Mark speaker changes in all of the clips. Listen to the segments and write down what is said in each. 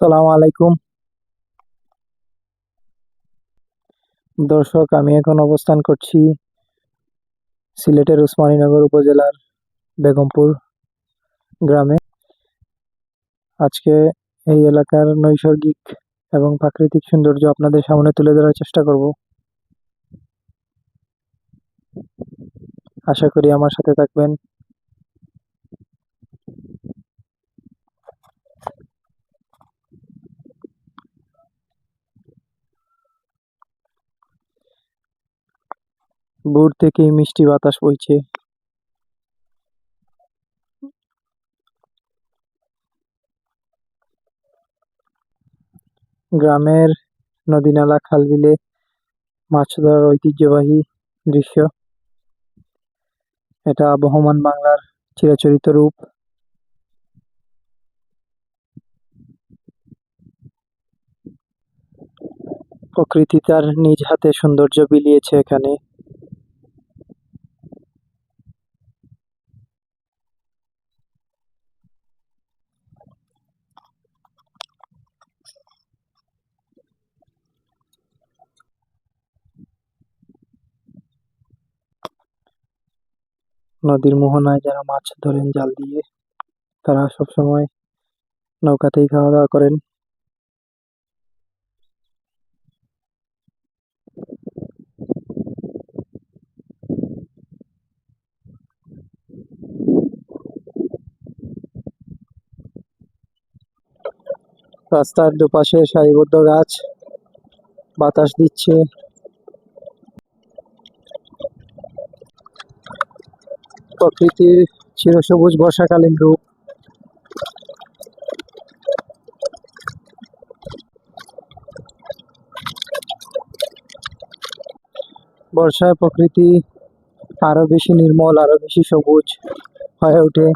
Speaker 1: সালাম আলাইকুম। দর্শক, আমি এখন অবস্থান করছি সিলেটের উসমানীনগর উপজেলার বেগমপুর গ্রামে। আজকে এই এলাকার নৈসর্গিক এবং প্রাকৃতিক সৌন্দর্য আপনাদের সামনে তুলে ধরার চেষ্টা করব। আশা করি আমার সাথে থাকবেন ভোর থেকেই মিষ্টি বাতাস বইছে। গ্রামের নদী নালা খাল বিলে মাছ ধরার ঐতিহ্যবাহী দৃশ্য। এটা বহমান বাংলার চিরাচরিত রূপ। প্রকৃতি তার নিজ হাতে সৌন্দর্য বিলিয়েছে এখানে। নদীর মোহনায় যারা মাছ ধরেন, জাল দিয়ে তারা সবসময় নৌকাতেই খাওয়া দাওয়া করেন। রাস্তার দুপাশে সারিবদ্ধ গাছ, বাতাস দিচ্ছে। প্রকৃতির চিরসবুজ বর্ষাকালীন রূপ। বর্ষায় প্রকৃতি আরও বেশি নির্মল আরও বেশি সবুজ হয়ে ওঠে।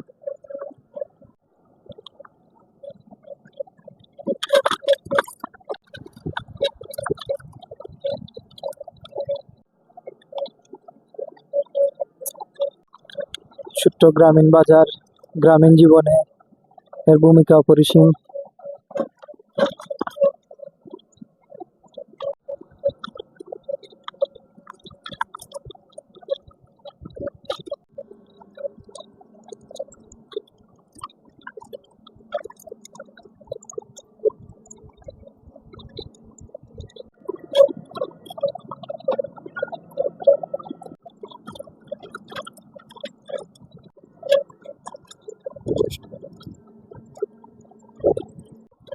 Speaker 1: ছোট্ট গ্রামীণ বাজার গ্রামীণ জীবনে এর ভূমিকা অপরিসীম।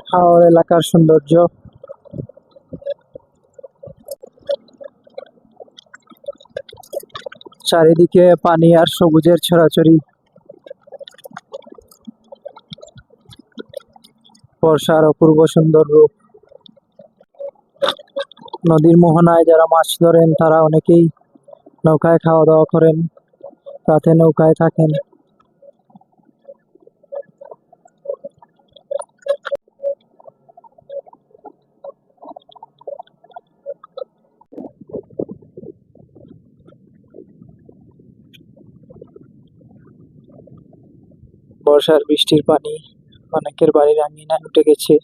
Speaker 1: হাওর এলাকার সৌন্দর্য। চারিদিকে পানি আর সবুজের ছড়াছড়ি। বর্ষার অপূর্ব সুন্দর রূপ নদীর মোহনায় যারা মাছ ধরেন, তারা অনেকেই নৌকায় খাওয়া দাওয়া করেন, রাতে নৌকায় থাকেন। বর্ষার বৃষ্টির পানি অনেকের বাড়ির আঙিনায় উঠে গেছে।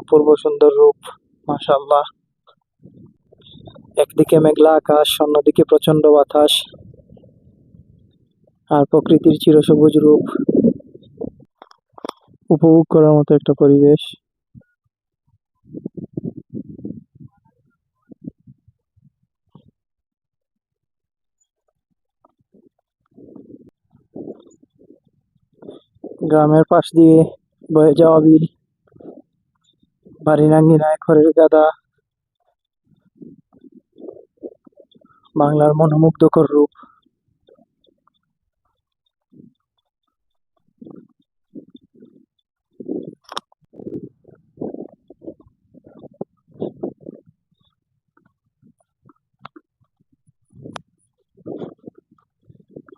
Speaker 1: অপূর্ব সুন্দর রূপ মাশাল্লাহ একদিকে মেঘলা আকাশ, অন্যদিকে প্রচণ্ড বাতাস আর প্রকৃতির চিরসবুজ রূপ। উপভোগ করার মতো একটা পরিবেশ। গ্রামের পাশ দিয়ে বয়ে যাওয়া বিল বাড়ির আঙ্গিনায় খড়ের গাদা। বাংলার মনোমুগ্ধকর রূপ।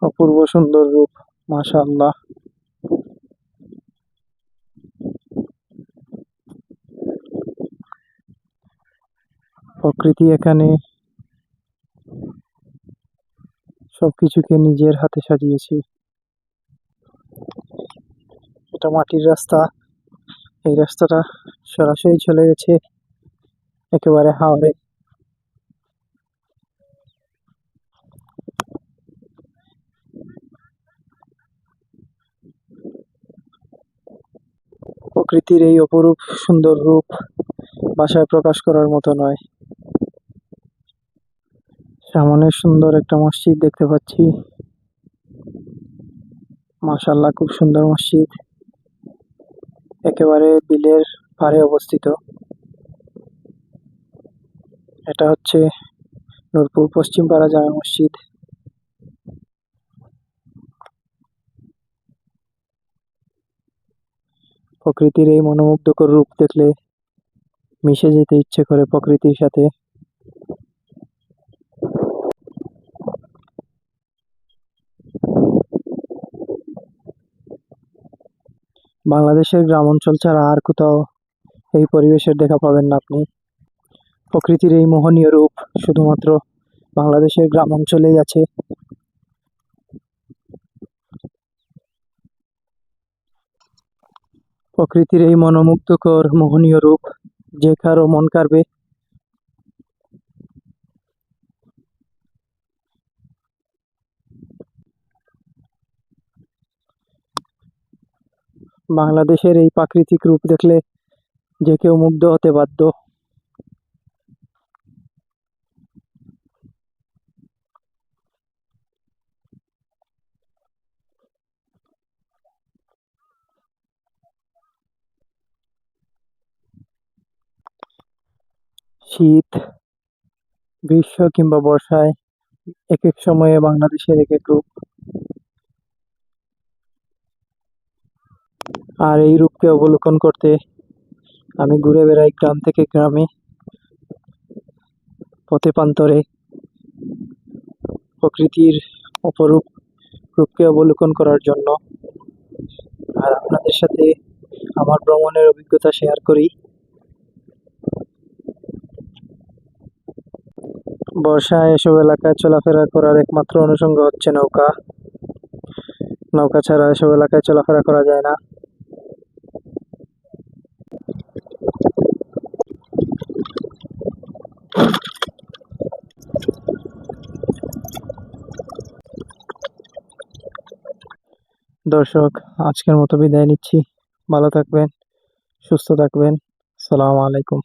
Speaker 1: অপূর্ব সুন্দর রূপ, মাশাআল্লাহ। প্রকৃতি এখানে সবকিছুকে নিজের হাতে সাজিয়েছে। এটা মাটির রাস্তা। এই রাস্তাটা সরাসরি চলে গেছে একেবারে হাওড়ে প্রকৃতির এই অপরূপ সুন্দর রূপ ভাষায় প্রকাশ করার মতো নয়। সামনে সুন্দর একটা মসজিদ দেখতে পাচ্ছি। মাশাল্লাহ খুব সুন্দর মসজিদ। একেবারে বিলের পাড়ে অবস্থিত। এটা হচ্ছে নূরপুর পশ্চিম পাড়া জামা মসজিদ। প্রকৃতির এই মনোমুগ্ধকর রূপ দেখলে মিশে যেতে ইচ্ছে করে প্রকৃতির সাথে। বাংলাদেশের গ্রাম অঞ্চল ছাড়া আর কোথাও এই পরিবেশের দেখা পাবেন না আপনি। প্রকৃতির এই মোহনীয় রূপ শুধুমাত্র বাংলাদেশের গ্রাম অঞ্চলেই আছে। প্রকৃতির এই মনোমুগ্ধকর মোহনীয় রূপ যে কারও মন কাড়বে বাংলাদেশের এই প্রাকৃতিক রূপ দেখলে যে কেউ মুগ্ধ হতে বাধ্য। শীত, গ্রীষ্ম কিংবা বর্ষায় এক এক সময়ে বাংলাদেশের এক এক রূপ। আর এই রূপকে অবলোকন করতে আমি ঘুরে বেড়াই গ্রাম থেকে গ্রামে, পথে প্রান্তরে। প্রকৃতির অপরূপ রূপকে অবলোকন করার জন্য আর আপনাদের সাথে আমার ভ্রমণের অভিজ্ঞতা শেয়ার করি। বর্ষায় এসব এলাকায় চলাফেরা করার একমাত্র অনুষঙ্গ হচ্ছে নৌকা। নৌকা ছাড়া এসব এলাকায় চলাফেরা করা যায় না। দর্শক আজকের মতো বিদায় নিচ্ছি। ভালো থাকবেন সুস্থ থাকবেন। সালাম আলাইকুম।